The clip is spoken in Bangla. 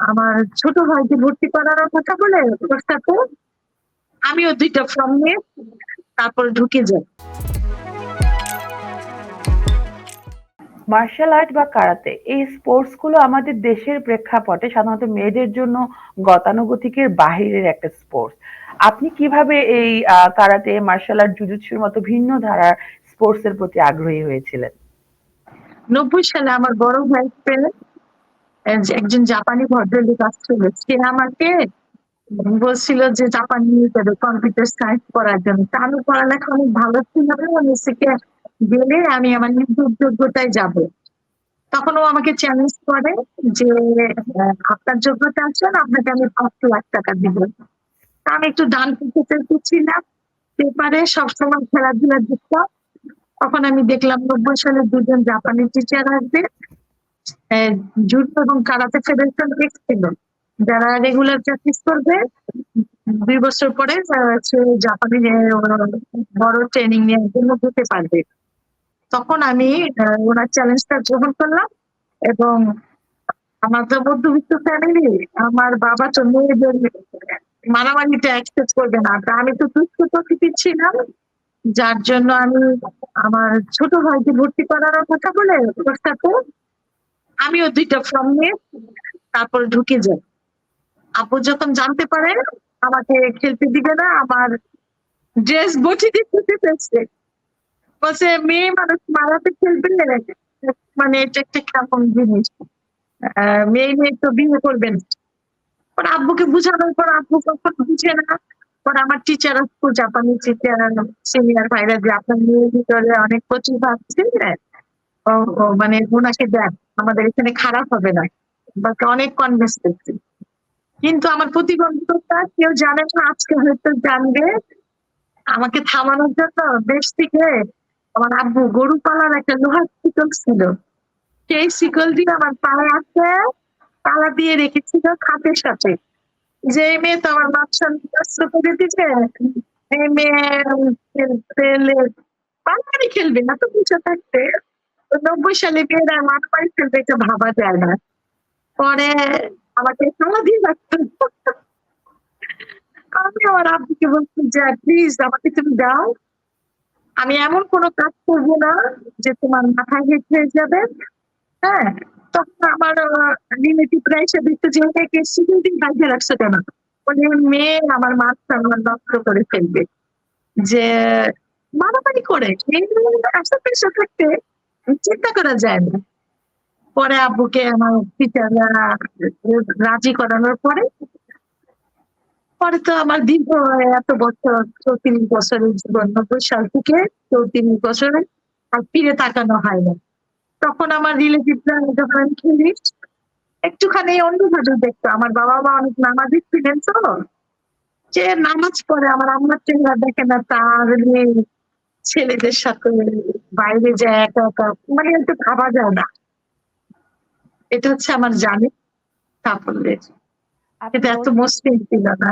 আমার ছোট ভাইকে ভর্তি করার কথা বলে ওর সাথে আমিও দুইটা ফর্ম নিয়ে তারপর ঢুকে যাই। মার্শাল আর্ট বা কারাতে এই স্পোর্টসগুলো আমাদের দেশের প্রেক্ষাপটে সাধারণত মেয়েদের জন্য গতানুগতিকের বাহিরের একটা স্পোর্টস আপনি কীভাবে এই কারাতে মার্শাল আর্ট জুজুৎসুর মতো ভিন্ন ধারার স্পোর্টস এর প্রতি আগ্রহী হয়েছিলেন? নব্বই সালে আমার বড় ভাই একজন জাপানি ভদ্রলোক আসছিল, সে আমাকে বলছিল যে, জাপানি কম্পিউটার সায়েন্স পড়ার জন্য। তা আমি পড়ালেখা অনেক ভালো ছিল, আমি গেলে আমি আমার নিজের যোগ্যতায় যাব। তখন ও আমাকে চ্যালেঞ্জ করে যে আপনার যোগ্যতা আছে না? আপনাকে আমি পাঁচ লাখ টাকা দিব। আমি একটু ডান পিছতে ছিলাম পেপারে সবসময় খেলাধুলা দেখতাম। তখন আমি দেখলাম নব্বই সালে দুজন জাপানি টিচার আসবে। জুট এবং কারাতে ফেডারেশন ছিল যারা রেগুলার প্র্যাকটিস করবে, দুই বছর পরে জাপানি বড় ট্রেনিং নেওয়ার জন্য যেতে পারবে। তখন আমি ওনার চ্যালেঞ্জটা গ্রহণ করলাম এবং আমার তো মধ্যবিত্ত ফ্যামিলি আমার বাবা তো মেয়েদের মারামারিটা অ্যাকসেপ্ট করবে না। তা আমি তো দুঃখ প্রকৃতির ছিলাম, যার জন্য আমি আমার ছোট ভাইকে ভর্তি করার কথা বলে ওর সাথে আমিও দুইটা ফর্ম নিয়ে তারপর ঢুকে যাই। আপু যখন জানতে পারে আমাকে খেলতে দিবে না, আমার ড্রেস বটি দিয়ে খেতে বলছে, মেয়ে মানুষ মারাতে খেলবে? মানে এটা একটা কেমন জিনিস। মেয়ে মেয়ে তো বিয়ে করবেন পর আব্বুকে বুঝানোর পর আব্বু কখন বুঝে না। পর আমার টিচার জাপানি টিচার সিনিয়র ভাইরা যে আপনার মেয়ের ভিতরে অনেক প্রতিভা আছে ও মানে ওনাকে দেখ, আমাদের এখানে খারাপ হবে না। বা অনেক কনভেন্স করছি। কিন্তু আমার প্রতিবন্ধকতা কেউ জানে না আজকে হয়তো জানবে। আমাকে থামানোর জন্য বেশ থেকে আমার আব্বু গরু পালার একটা লোহার শিকল ছিল। সেই শিকল দিয়ে আমার পায়ে আছে তালা দিয়ে রেখেছিল খাতের সাথে। যে মেয়ে তো আমার বাচ্চা নষ্ট করে দিচ্ছে এই মেয়ে পালামারি খেলবে না তো কিছু থাকতে নব্বই সালে মেয়েরা মারামারি খেলবে এটা ভাবা যায় না। পরে আমাকে দিয়ে রাখতো আমি আমার আব্বুকে বলছি, যে প্লিজ আমাকে তুমি দাও। আমি এমন কোনো কাজ করব না যে তোমার মাথায় হেট হয়ে যাবে। হ্যাঁ তখন আমার রিলেটিভরা এসে দেখতে যে এটাকে সিকিউরিটি বাইরে রাখছো কেন? বলে, মেয়ে আমার মাথা আমার নষ্ট করে ফেলবে। যে, মারামারি করে। আশেপাশে থাকতে চিন্তা করা যায় না। পরে আব্বুকে আমার টিচাররা রাজি করানোর পরে পরে তো আমার দীর্ঘ এত বছর, চৌত্রিশ বছরের জীবন, নব্বই সাল থেকে চৌত্রিশ বছরে আর ফিরে তাকানো হয় না। তখন আমার রিলেটিভরা যখন আমি খেলি, একটুখানি অন্যভাবে দেখতো। আমার বাবা মা অনেক নামাজি ছিলেন তো, যে নামাজ পড়ে আমার আম্মার চেহারা দেখে না, তার মেয়ে ছেলেদের সাথে বাইরে যায় একা একা মানে একটু ভাবা যায় না। এটা হচ্ছে আমার জানি সাফল্যের এটা এত মসৃণ ছিল না।